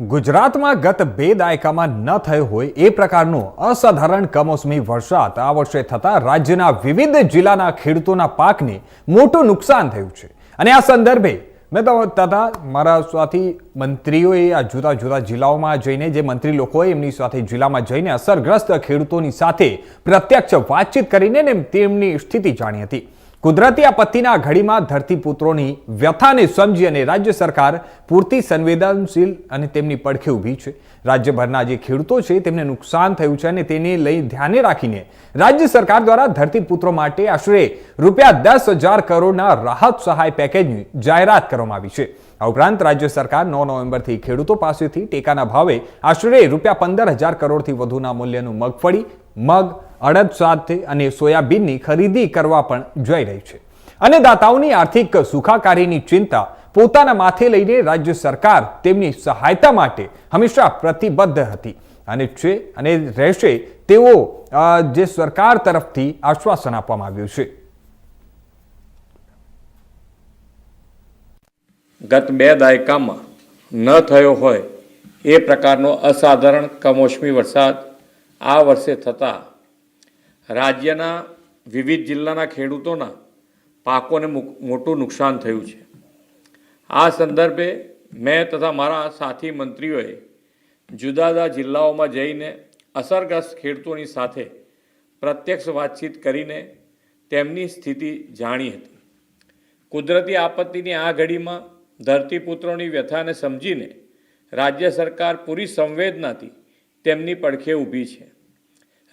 ગુજરાતમાં ગત બે દાયકામાં ન થયો હોય એ પ્રકારનો અસાધારણ કમોસમી વરસાદ આ વર્ષે થતા રાજ્યના વિવિધ જિલ્લાના ખેડૂતોના પાકને મોટું નુકસાન થયું છે. અને આ સંદર્ભે મેં તથા મારા સાથી મંત્રીઓએ આ જુદા જુદા જિલ્લાઓમાં જઈને જે મંત્રી લોકોએ એમની સાથે જિલ્લામાં જઈને અસરગ્રસ્ત ખેડૂતોની સાથે પ્રત્યક્ષ વાતચીત કરીને તેમની સ્થિતિ જાણી હતી. કુદરતી આપત્તિના ઘડીમાં ધરતીપુત્રોની વ્યથાને સમજી અને રાજ્ય સરકાર પૂરતી સંવેદનશીલ અને તેમની પડખે ઊભી છે. રાજ્યભરના જે ખેડૂતો છે તેમને નુકસાન થયું છે અને તેને લઈ ધ્યાને રાખીને રાજ્ય સરકાર દ્વારા ધરતીપુત્રો માટે આશરે રૂપિયા દસ હજાર કરોડના રાહત સહાય પેકેજની જાહેરાત કરવામાં આવી છે. આ ઉપરાંત રાજ્ય સરકાર નવ નવેમ્બરથી ખેડૂતો પાસેથી ટેકાના ભાવે આશરે રૂપિયા પંદર હજાર કરોડથી વધુના મૂલ્યનું મગફળી, મગ અડદ સાથે અને સોયાબીનની ખરીદી કરવા પણ જઈ રહી છે. અને દાતાઓની આર્થિક સુખાકારીની ચિંતા પોતાના માથે લઈને રાજ્ય સરકાર તેમની સહાયતા માટે હંમેશા પ્રતિબદ્ધ હતી. અને છે, અને રહેશે તેવો જે સરકાર તરફથી આશ્વાસન આપવામાં આવ્યું છે. ગત બે દાયકામાં ન થયો હોય એ પ્રકારનો અસાધારણ કમોસમી વરસાદ આ વર્ષે થતાં રાજ્યના વિવિધ જિલ્લાના ખેડૂતોના પાકોને મોટું નુકસાન થયું છે. આ સંદર્ભે મેં તથા મારા સાથી મંત્રીઓએ જુદા જુદા જિલ્લાઓમાં જઈને અસરગ્રસ્ત ખેડૂતોની સાથે પ્રત્યક્ષ વાતચીત કરીને તેમની સ્થિતિ જાણી હતી. કુદરતી આપત્તિની આ ઘડીમાં ધરતીપુત્રોની વ્યથાને સમજીને રાજ્ય સરકાર પૂરી સંવેદનાથી તેમની પડખે ઊભી છે.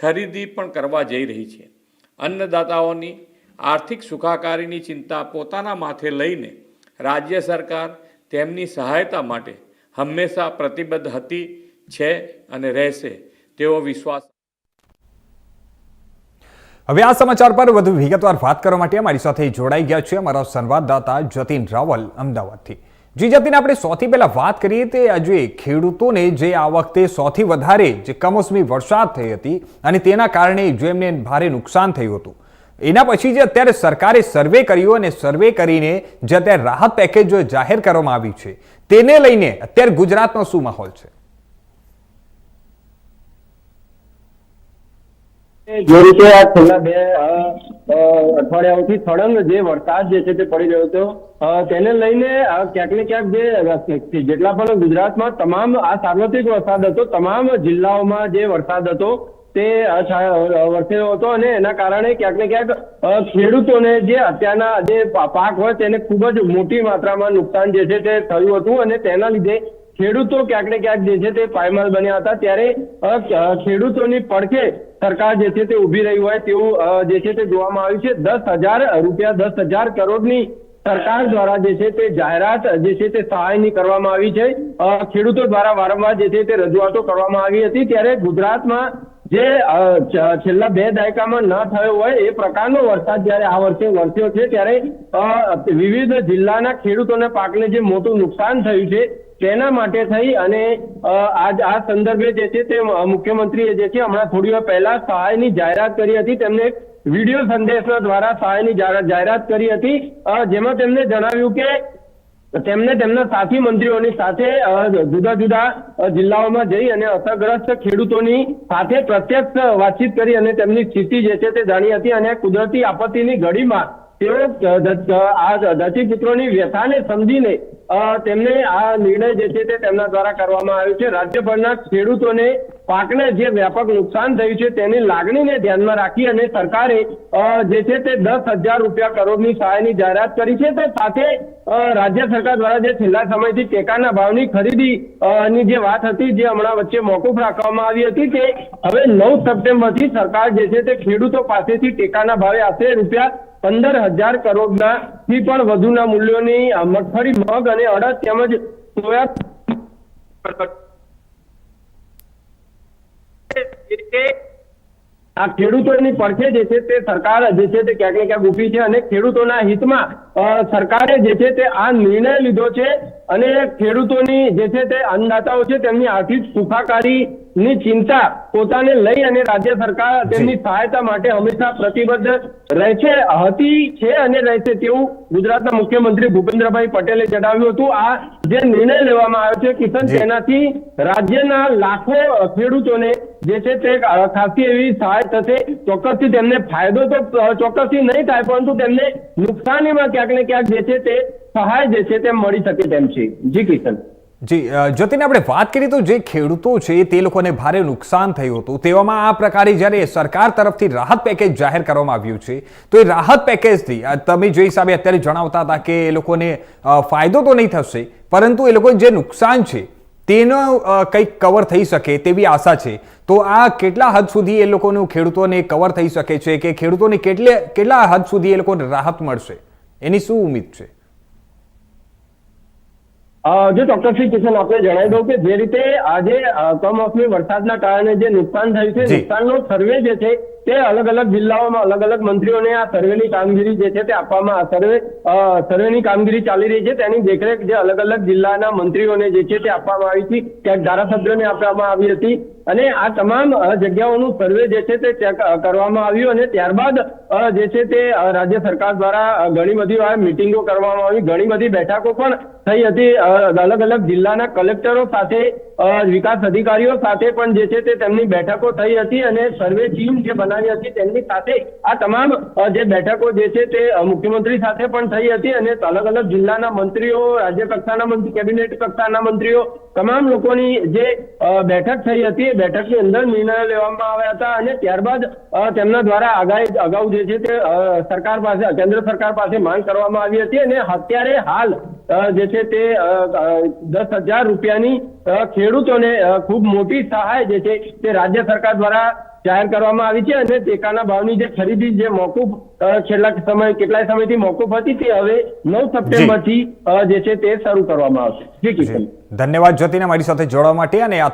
ખરીદી પણ કરવા જઈ રહી છે. અન્નદાતાઓની આર્થિક સુખાકારીની ચિંતા પોતાના માથે લઈને રાજ્ય સરકાર તેમની સહાયતા માટે હંમેશા પ્રતિબદ્ધ હતી છે અને રહેશે. તેવો વિશ્વાસ હવે આ સમાચાર પર વધુ વિગતવાર વાત કરવા માટે અમારી સાથે જોડાઈ ગયા છે અમારા સંવાદદાતા જતીન રાવલ, અમદાવાદથી. જી જતીન આપણે સૌથી પહેલાં વાત કરીએ તે આજે ખેડૂતોને જે આ વખતે સૌથી વધારે જે કમોસમી વરસાદ થઈ હતી અને તેના કારણે જો એમને ભારે નુકસાન થયું હતું. એના પછી જે અત્યારે સરકારે સર્વે કર્યો અને સર્વે કરીને જે અત્યારે રાહત પેકેજ જાહેર કરવામાં આવી છે, તેને લઈને અત્યારે ગુજરાતનો શું માહોલ છે? જે રીતે આ છેલ્લા બે અઠવાડિયાઓથી સળંગ જે વરસાદ જે છે તે પડી રહ્યો હતો તેને લઈને ક્યાંક ને ક્યાંક જે જેટલા પણ ગુજરાતમાં તમામ આ સાર્વત્રિક વરસાદ હતો, તમામ જિલ્લાઓમાં જે વરસાદ હતો, તે વરસ્યો હતો અને એના કારણે ક્યાંક ને ક્યાંક ખેડૂતોને જે અત્યારના જે પાક હોય તેને ખૂબ જ મોટી માત્રામાં નુકસાન જે છે તે થયું હતું અને તેના લીધે ખેડૂતો ક્યાંક ને ક્યાંક જે છે તે પાયમાલ બન્યા હતા ત્યારે ખેડૂતોની પડખે સરકાર જે છે તે ઊભી રહી હોય તેવું જે છે તે જોવામાં આવ્યું છે. દસ હજાર રૂપિયા, દસ હજાર કરોડની સરકાર દ્વારા જે છે તે જાહેરાત, જે છે તે સહાયની કરવામાં આવી છે. ખેડૂતો દ્વારા વારંવાર જે છે તે રજૂઆતો કરવામાં આવી હતી. ત્યારે ગુજરાતમાં જે છેલ્લા બે દાયકામાં ન થયો હોય એ પ્રકારનો વરસાદ જ્યારે આ વર્ષે વરસ્યો છે, ત્યારે વિવિધ જિલ્લાના ખેડૂતોના પાકને જે મોટું નુકસાન થયું છે, તેના માટે થઈ અને આજ, આ સંદર્ભે જે છે તે મુખ્યમંત્રીએ જે છે હમણાં થોડી વાર પહેલા સહાયની જાહેરાત કરી હતી. તેમને વીડિયો સંદેશના દ્વારા સહાયની જાહેરાત કરી હતી. જેમાં તેમને જણાવ્યું કે તેમને તેમના સાથી મંત્રીઓની સાથે જુદા જુદા જિલ્લાઓમાં જઈ અને અસરગ્રસ્ત ખેડૂતોની સાથે પ્રત્યક્ષ વાતચીત કરી અને તેમની સ્થિતિ જે છે તે જાણી હતી અને કુદરતી આપત્તિની ઘડીમાં તેઓ આ ધરતીપુત્રોની વ્યથાને સમજીને તેમને આ નિર્ણય જે છે તે તેમના દ્વારા કરવામાં આવ્યો છે. રાજ્યભરના ખેડૂતોને પાકને જે વ્યાપક નુકસાન થયું છે તેની લાગણીને ધ્યાનમાં રાખી અને સરકારે જે છે તે દસ હજાર રૂપિયા કરોડની સહાયની જાહેરાત કરી છે. તે સાથે રાજ્ય સરકાર દ્વારા જે છેલ્લા સમયથી ટેકાના ભાવની ખરીદી ની જે વાત હતી, જે હમણાં વચ્ચે મોકૂફ રાખવામાં આવી હતી તે હવે નવ સપ્ટેમ્બરથી સરકાર જે છે તે ખેડૂતો પાસેથી ટેકાના ભાવે આશરે રૂપિયા પંદર હજાર કરોડના થી પણ વધુના મૂલ્યોની મગફળી મગ અને અડદ તેમજ સોયા આ ખેડૂતોની પડખે જે છે તે સરકાર જે છે તે ક્યાંક ને ક્યાંક ઊભી છે અને ખેડૂતોના હિતમાં સરકારે જે છે તે આ નિર્ણય લીધો છે અને ખેડૂતોની જે છે તે અન્નદાતાઓ છે તેમની આર્થિક સુખાકારીની ચિંતા પોતાને લઈ અને રાજ્ય સરકાર તેમની સહાયતા માટે હંમેશા પ્રતિબદ્ધ રહે છે. હતી છે અને રહેશે તેવું ગુજરાતના મુખ્યમંત્રી ભૂપેન્દ્રભાઈ પટેલે જણાવ્યું હતું. આ જે નિર્ણય લેવામાં આવ્યો છે કિશન. તેનાથી રાજ્યના લાખો ખેડૂતોને જે છે તે ખાસી એવી સહાય થશે. ચોક્કસથી તેમને ફાયદો તો ચોક્કસથી નહીં થાય પરંતુ તેમને નુકસાનીમાં ક્યાંક ને ક્યાંક જે છે તે સહાય જે છે તે મળી શકે તેમ છે. જી, કિશન. જી જતીન આપણે વાત કરીએ તો જે ખેડૂતો છે તે લોકોને ભારે નુકસાન થયું હતું. તેવામાં આ પ્રકારે જ્યારે સરકાર તરફથી રાહત પેકેજ જાહેર કરવામાં આવ્યું છે, તો એ રાહત પેકેજથી તમે જે હિસાબે અત્યારે જણાવતા હતા કે એ લોકોને ફાયદો તો નહીં થશે, પરંતુ એ લોકોને જે નુકસાન છે તેનો કંઈક કવર થઈ શકે તેવી આશા છે. તો આ કેટલા હદ સુધી એ લોકોનું ખેડૂતોને કવર થઈ શકે છે કે ખેડૂતોને કેટલે, કેટલા હદ સુધી એ લોકોને રાહત મળશે? એની શું ઉમ્મીદ છે? જો ચોક્કસથી કિશન આપણે જણાવી દઉં કે જે રીતે આજે કમોસમી વરસાદના કારણે જે નુકસાન થયું છે. નુકસાનનો સર્વે જે છે તે અલગ અલગ જિલ્લાઓમાં અલગ અલગ મંત્રીઓને આ સર્વેની કામગીરી જે છે તે આપવામાં સર્વે સર્વેની કામગીરી ચાલી રહી છે. તેની દેખરેખ જે અલગ અલગ જિલ્લાના મંત્રીઓને જે છે તે આપવામાં આવી હતી, ક્યાંક ધારાસભ્યોને આપવામાં આવી હતી. અને આ તમામ જગ્યાઓનું સર્વે જે છે તે ચેક કરવામાં આવ્યું અને ત્યારબાદ જે છે તે રાજ્ય સરકાર દ્વારા ઘણી બધી વાર મિટિંગો કરવામાં આવી. ઘણી બધી બેઠકો પણ થઈ હતી. અલગ અલગ જિલ્લાના કલેક્ટરો સાથે વિકાસ અધિકારીઓ સાથે પણ જે છે તે તેમની બેઠકો થઈ હતી અને સર્વે ટીમ જે બનાવી હતી, તેમની સાથે આ તમામ જે બેઠકો જે છે તે મુખ્યમંત્રી સાથે પણ થઈ હતી અને અલગ અલગ જિલ્લાના મંત્રીઓ, રાજ્ય કક્ષાના મંત્રી, કેબિનેટ કક્ષાના મંત્રીઓ, તમામ લોકોની જે બેઠક થઈ હતી, એ બેઠકની અંદર નિર્ણયો લેવામાં આવ્યા હતા અને ત્યારબાદ તેમના દ્વારા આગાહી, અગાઉ જે છે તે સરકાર પાસે, કેન્દ્ર સરકાર પાસે માંગ કરવામાં આવી હતી અને અત્યારે હાલ જે છે તે દસ હજાર રૂપિયાની ખેડૂતોને ખૂબ મોટી સહાય જે છે તે રાજ્ય સરકાર દ્વારા જાહેર કરવામાં આવી છે અને ટેકાના ભાવની જે ખરીદી જે મોકૂફ છેલ્લા સમય કેટલાય સમયથી મોકૂફ હતી તે હવે નવ સપ્ટેમ્બરથી જે છે તે શરૂ કરવામાં આવશે. જી કિશન. ધન્યવાદ જ્યોતિને મારી સાથે જોડવા માટે અને આ